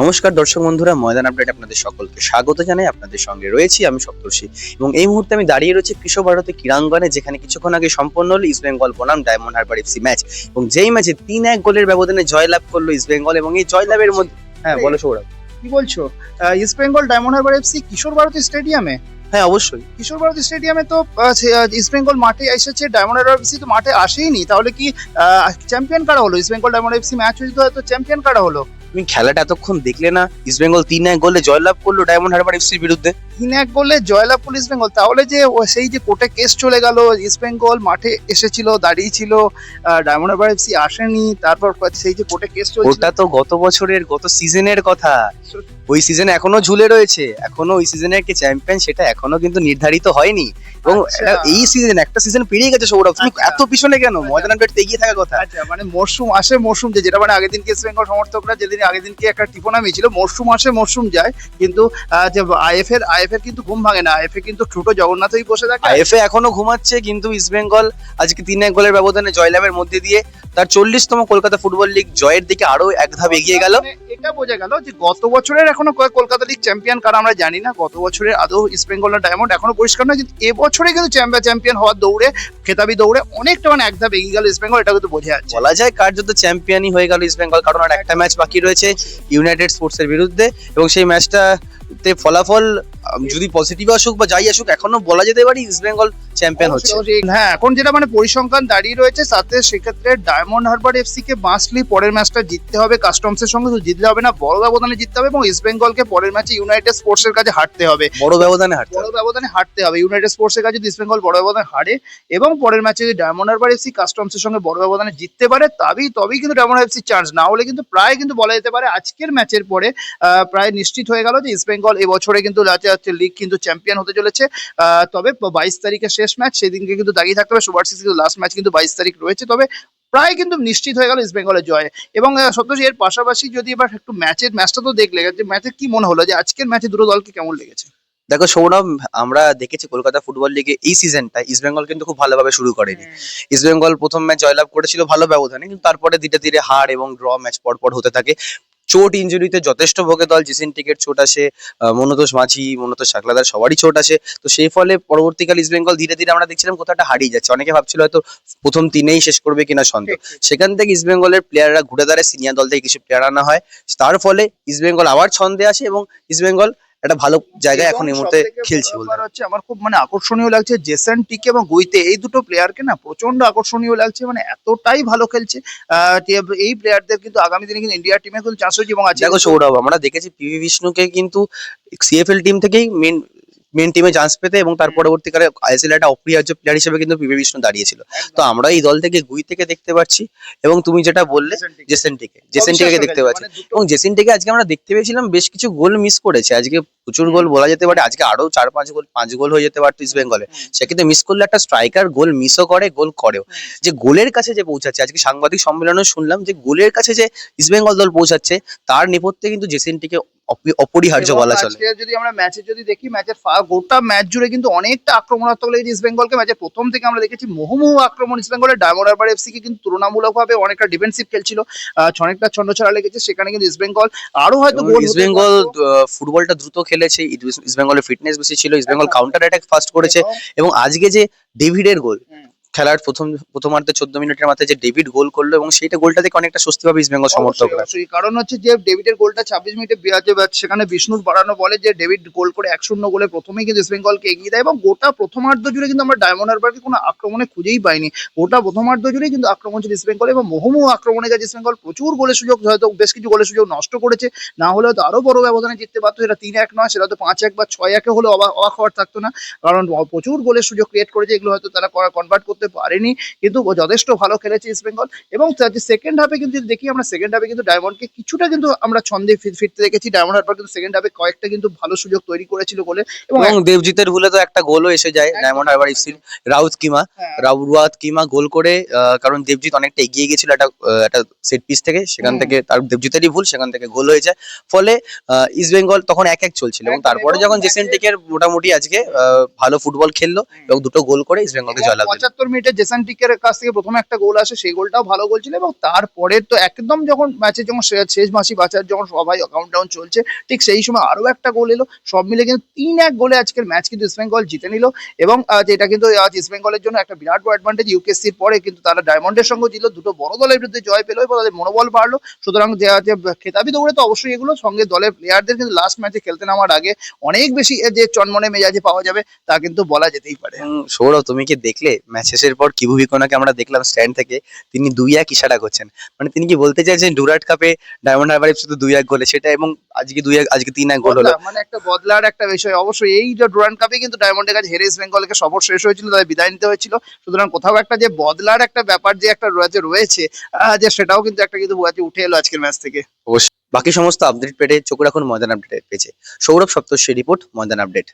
নমস্কার দর্শক বন্ধুরা ময়দান আপডেট আপনাদের সকলকে স্বাগত জানাই। আপনাদের সঙ্গে রয়েছি আমি সপ্তর্ষি। এবং এই মুহূর্তে আমি দাঁড়িয়ে রয়েছি কৃষক ভারতে ক্রীড়াঙ্গনে যেখানে কিছুক্ষণ আগে সম্পন্ন হলো ইস্ট বেঙ্গল বনাম ডায়মন্ড হারবার এফসি ম্যাচ এবং যেই ম্যাচে তিন এক গোলের ব্যবধানে জয়লাভ করল ইস্ট বেঙ্গল এবং এই জয়লাভের মধ্যে হ্যাঁ বলো সৌরভ। কি বলছো? East Bengal Diamond Harbour FC Kishore Bharati স্টেডিয়ামে হ্যাঁ অবশ্যই। কিশোর ভারতী স্টেডিয়ামে তো ইস্ট বেঙ্গল মাঠে এসেছে ডায়মন্ড হারবার এফসি তো মাঠে আসেইনি তাহলে কি চ্যাম্পিয়ন কারা হলো? East Bengal Diamond FC match হয়েছে হয়তো চ্যাম্পিয়ন কারা হলো? তুমি খেলাটা এতক্ষণ দেখলে না? ইস্ট বেঙ্গল তিন এক গোলে জয়লাভ করল ডায়মন্ড হারবার এফসির বিরুদ্ধে। তিন এক গোলে জয়লাভ করল ইস্ট বেঙ্গল তাহলে যে সেই যে কোর্টে কেস চলে গেল ইস্ট বেঙ্গল মাঠে এসেছিল দাঁড়িয়ে ছিল ডায়মন্ড হারবার এফসি আসেনি তারপর সেই যে কোর্টে কেস চলছিল। ওটা তো গত বছরের গত সিজনের কথা। ওই সিজনে এখনও ঝুলে রয়েছে। এখনও ওই সিজনের কে চ্যাম্পিয়ন সেটা এখনও কিন্তু নির্ধারিত হয়নি। এবং আচ্ছা। এই সিজন একটা সিজন পেরিয়ে গেছে সৌরভ। তুমি আচ্ছা। এত পিছনে কেন? ময়দান আপডেট এগিয়ে থাকার কথা। আচ্ছা মানে মরশুম আসে মরশুম যে যেটা মানে আগের দিনকে ইস্ট বেঙ্গল সমর্থকরা যেদিন আগের দিনকে একটা টিপোনা ছিল মরশুম আসে মরশুম যায়। কিন্তু যে আইএফ এর আইএফ এর কিন্তু ঘুম ভাঙে না। আইএফ এ কিন্তু ছোট জগন্নাথই বসে থাকে। আইএফ এ এখনও ঘুমাচ্ছে, কিন্তু ইস্ট বেঙ্গল আজকে তিন এক গোলের ব্যবধানে জয়লাভের মধ্যে দিয়ে তার চল্লিশতম কলকাতা ফুটবল লিগ জয়ের দিকে আরও এক ধাপ এগিয়ে গেল। মানে এটা বোঝা গেল যে গত বছরের এখনও কলকাতা লিগ চ্যাম্পিয়ন কারা আমরা জানি না গত বছরের আদৌ ইস্ট বেঙ্গল ডায়মন্ড এখনও পরিষ্কার নয় কিন্তু এবছরে কিন্তু চ্যাম্পিয়ন চ্যাম্পিয়ন হওয়ার দৌড়ে খেতাবি দৌড়ে অনেকটা মানে এক ধাপ এগিয়ে গেল ইস্ট বেঙ্গল এটা কিন্তু বোঝা যাচ্ছে। বলা যায় কার্যত চ্যাম্পিয়নই হয়ে গেল ইস্ট বেঙ্গল কারণ আর একটা ম্যাচ বাকি রয়েছে ইউনাইটেড স্পোর্টস এর বিরুদ্ধে এবং সেই ম্যাচটা তে ফলাফল যদি পজিটিভ আসুক বা যাই আসুক এখনও বলা যেতে পারে ইস্ট বেঙ্গল চ্যাম্পিয়ন হচ্ছে। হ্যাঁ এখন যেটা মানে পরিসংখ্যান দাঁড়িয়ে রয়েছে তাতে সেক্ষেত্রে ডায়মন্ড হারবার এফসি কে মাস্টলি পরের ম্যাচটা জিততে হবে কাস্টমস এর সঙ্গে শুধু জিতলে হবে না বড় ব্যবধানে জিততে হবে এবং ইস্ট বেঙ্গলকে পরের ম্যাচে ইউনাইটেড স্পোর্টস এর কাছে হারতে হবে। বড় ব্যবধানে হারতে বড় ব্যবধানে হারতে হবে ইউনাইটেড স্পোর্টস এর কাছে যদি ইস্ট বেঙ্গল বড় ব্যবধানে হারে এবং পরের ম্যাচে যদি ডায়মন্ড হারবার এফসি কাস্টমস এর সঙ্গে বড় ব্যবধানে জিততে পারে তবেই তবেই কিন্তু ডায়মন্ড এফসি চান্স না হলে কিন্তু প্রায় কিন্তু বলা যেতে পারে আজকের ম্যাচের পরে প্রায় নিশ্চিত হয়ে গেল যে ইস্ট বেঙ্গল এবছরে কিন্তু লিগ কিন্তু চ্যাম্পিয়ন হতে চলেছে। আহ, তবে বাইশ তারিখে শেষ ম্যাচ সেদিনকে কিন্তু দাঁড়িয়ে থাকতে হবে। সুপার সিক্স কিন্তু লাস্ট ম্যাচ কিন্তু বাইশ তারিখ রয়েছে। তবে প্রায় কিন্তু নিশ্চিত হয়ে গেল ইস্ট বেঙ্গলের জয়। এবং সত্যি এর পাশাপাশি যদি এবার একটু ম্যাচের ম্যাচটা তো দেখলে যে ম্যাচে কি মনে হলো? যে আজকের ম্যাচে দুটো দলকে কেমন লেগেছে? দেখো সৌরভ আমরা দেখেছি কলকাতা ফুটবল লিগে এই সিজনটা ইস্ট বেঙ্গল কিন্তু খুব ভালোভাবে শুরু করেনি। ইস্ট বেঙ্গল প্রথম ম্যাচ জয়লাভ করেছিল ভালো ব্যবধানে কিন্তু তারপরে ধীরে ধীরে হার এবং ড্র ম্যাচ পর পর হতে থাকে। চোট ইঞ্জুরিতে যথেষ্ট ভোগে দল জিসিন টিকেট চোট আসে মনোতোষ মাঝি মনোতোষ শাকলাদার সবারই চোট আসে। তো সেই ফলে পরবর্তীকালে ইস্ট বেঙ্গল ধীরে ধীরে আমরা দেখছিলাম কোথাও একটা হারিয়ে যাচ্ছে। অনেকে ভাবছিল হয়তো প্রথম তিনেই শেষ করবে কিনা সন্দেহ। সেখান থেকে ইস্ট বেঙ্গলের প্লেয়াররা ঘুরে দাঁড়ায় সিনিয়র দল থেকে কিছু প্লেয়ার আনা হয়। তার ফলে ইস্ট বেঙ্গল আবার ছন্দে আসে এবং ইস্ট বেঙ্গল একটা ভালো জায়গায় এখন এই মুহূর্তে খেলছে বলতে হচ্ছে আমার খুব মানে আকর্ষণীয় লাগছে জেসন টিকে এবং গুইতে এই দুটো প্লেয়ারকে না প্রচণ্ড আকর্ষণীয় লাগছে মানে এতটাই ভালো খেলছে। এই প্লেয়ারদের কিন্তু আগামী দিনে কিন্তু ইন্ডিয়া টিমে কিন্তু চান্স হয়েছে এবং আজকে দেখো সৌরভ আমরা দেখেছি পিভি বিষ্ণুকে কিন্তু সিএফএল টিম থেকেই মেন মেন টিমে চান্স পেতে এবং তার। পরবর্তীকালে আইএসএল একটা অপরিহার্য প্লেয়ার হিসেবে কিন্তু পিভি বিষ্ণু দাঁড়িয়েছিল। তো আমরা এই দল থেকে গুই থেকে দেখতে পাচ্ছি এবং তুমি যেটা বললে জেসন টিক। জেসেন্টিকে জেসেন্টিকে দেখতে পাচ্ছি। মানে এবং জেসেন্টিকে আজকে আমরা দেখতে পেয়েছিলাম বেশ কিছু গোল মিস করেছে। আজকে প্রচুর গোল বলা যেতে পারে আজকে আরও চার পাঁচ গোল পাঁচ গোল হয়ে যেতে পারতো ইস্ট বেঙ্গলে। সেক্ষেত্রে মিস করলে একটা স্ট্রাইকার গোল মিসও করে গোল করেও। যে গোলের কাছে যে পৌঁছাচ্ছে আজকে সাংবাদিক সম্মেলনে শুনলাম যে গোলের কাছে যে ইস্ট বেঙ্গল দল পৌঁছাচ্ছে তার নেপথ্যে কিন্তু জেসেন্টিকে অপরিহার্য বলা চলে। যদি আমরা ম্যাচে যদি দেখি ম্যাচের গোটা ম্যাচ জুড়ে কিন্তু অনেকটা আক্রমণাত্মক লেগেছে ইস্ট বেঙ্গলকে ম্যাচের প্রথম থেকে আমরা দেখেছি মুহুমুহু আক্রমণ ইস্ট বেঙ্গলের ডায়মন্ড হারবার এফসি কে কিন্তু তুলনামূলকভাবে অনেকটা ডিফেন্সিভ খেলছিল। অনেকটা ছন্নছাড়া লেগেছে। সেখানে কিন্তু ইস্ট বেঙ্গল আরও হয়তো ইস্ট বেঙ্গল ফুটবলটা দ্রুত খেলেছে। ইস্ট বেঙ্গলের ফিটনেস বেশি ছিল। East Bengal counter attack fast করেছে। এবং আজকে যে ডেভিডের গোল। খেলার প্রথম, প্রথমার্ধে চোদ্দ মিনিটের মাথায় যে ডেভিড গোল করল এবং সেইটা গোলটা থেকে অনেকটা স্বস্তি পাবে ইস্ট বেঙ্গল কারণ হচ্ছে যে ডেভিডের গোলটা ছাব্বিশ মিনিটে বিরাজে সেখানে বিষ্ণুর বাড়ানো বলে যে ডেভিড গোল করে এক শূন্য গোলে প্রথমেই কিন্তু ইস্ট বেঙ্গলকে এগিয়ে দেয় এবং গোটা প্রথমার্ধ জুড়ে কিন্তু আমরা ডায়মন্ড হারবারকে কোনো আক্রমণে খুঁজেই পাইনি। গোটা প্রথমার্ধ জুড়েই কিন্তু আক্রমণ ছিল ইস্ট বেঙ্গল এবং মোহমুহ আক্রমণে গেছে ইস্ট বেঙ্গল। প্রচুর গোলের সুযোগ, হয়তো বেশ কিছু গোলের সুযোগ নষ্ট করেছে। না হলে হয়তো আরও বড় ব্যবধানে জিততে পারতো। সেটা তিন এক নয়, সেটা তো পাঁচ এক বা ছয় একে হলে অবাক হওয়ার থাকতো না। কারণ প্রচুর গোলের সুযোগ ক্রিয়েট করেছে। এগুলো হয়তো তারা কনভার্ট করতে পারেনি কিন্তু যথেষ্ট ভালো খেলেছে ইস্ট বেঙ্গল এবং সেকেন্ড হাফে কিন্তু যদি দেখি আমরা সেকেন্ড হাফে কিন্তু ডায়মন্ডকে কিছুটা কিন্তু আমরা ছন্দে ফিরতে দেখেছি। ডায়মন্ড হারবার কিন্তু সেকেন্ড হাফে কয়েকটা কিন্তু ভালো সুযোগ তৈরি করেছিল গোলে এবং দেবজিতের ভুলে তো একটা গোলও এসে যায় ডায়মন্ড হারবার। ইফসির রাউত কিমা রাউত কিমা গোল করে কারণ দেবজিৎ অনেকটা এগিয়ে গেছিল একটা একটা সেট পিস থেকে। সেখান থেকে তার দেবজিতেরই ভুল সেখান থেকে গোল হয়ে যায়। ফলে ইস্ট বেঙ্গল তখন এক এক চলছিল এবং তারপরে যখন জেসেন টেকের মোটামুটি আজকে ভালো ফুটবল খেললো এবং দুটো গোল করে ইস্ট বেঙ্গলকে জয়লাভ। পঁচাত্তর মিনিটে জেসান টিকের কাছ থেকে প্রথমে একটা গোল আসে, সেই গোলটাও ভালো গোল ছিল এবং তারপরে তো একদম যখন ম্যাচে যখন শেষ মাসি বাঁচার যখন সবাই কাউন্ট ডাউন চলছে, ঠিক সেই সময় আরও একটা গোল এলো। সব মিলে কিন্তু তিন এক গোলে আজকের ম্যাচ কিন্তু ইস্টবেঙ্গল জিতে নিল এবং যেটা কিন্তু আজ ইস্টবেঙ্গলের জন্য একটা বিরাট বড় অ্যাডভান্টেজ ইউকেসির পরে কিন্তু তারা ডায়মন্ডের সঙ্গে ছিল দুটো বড় দলের বিরুদ্ধে জয় পেল এবং তাদের মনোবল বাড়লো। সুতরাং যে খেতাবি দৌড়ে তো অবশ্যই এগুলো, সঙ্গে দলের প্লেয়ারদের কিন্তু লাস্ট ম্যাচে খেলতে নামার আগে অনেক বেশি যে চনমনে মেজাজে পাওয়া যাবে তা কিন্তু বলা যেতেই পারে। সৌরভ, তুমি কি দেখলে ম্যাচ শেষের পর কিবু বিকোনাকে আমরা দেখলাম স্ট্যান্ড থেকে তিনি দুই এক ইশারা করছেন। মানে তিনি কি বলতে চাইছেন ডুরাট কাপে ডায়মন্ড হারবার শুধু দুই এক গোলে? সেটা এবং আজকে দুই এক আজকে তিন এক গোল হলো। মানে একটা বদলার একটা বিষয়। অবশ্যই এই যে ডুরান্ড কাপে কিন্তু ডায়মন্ডের কাছে হেরে ইস্ট বেঙ্গলকে সফর শেষ হয়েছিল তাদের বিদায় নিতে হয়েছিল। সুতরাং কোথাও একটা যে বদলার একটা ব্যাপার যে একটা রয়েছে রয়েছে যে সেটাও কিন্তু একটা কিন্তু আজকে উঠে এলো আজকের ম্যাচ থেকে। অবশ্যই। বাকি সমস্ত আপডেট পেটে চোখ রাখুন ময়দান আপডেট পেয়েছে সৌরভ সপ্তর্ষি রিপোর্ট ময়দান আপডেট।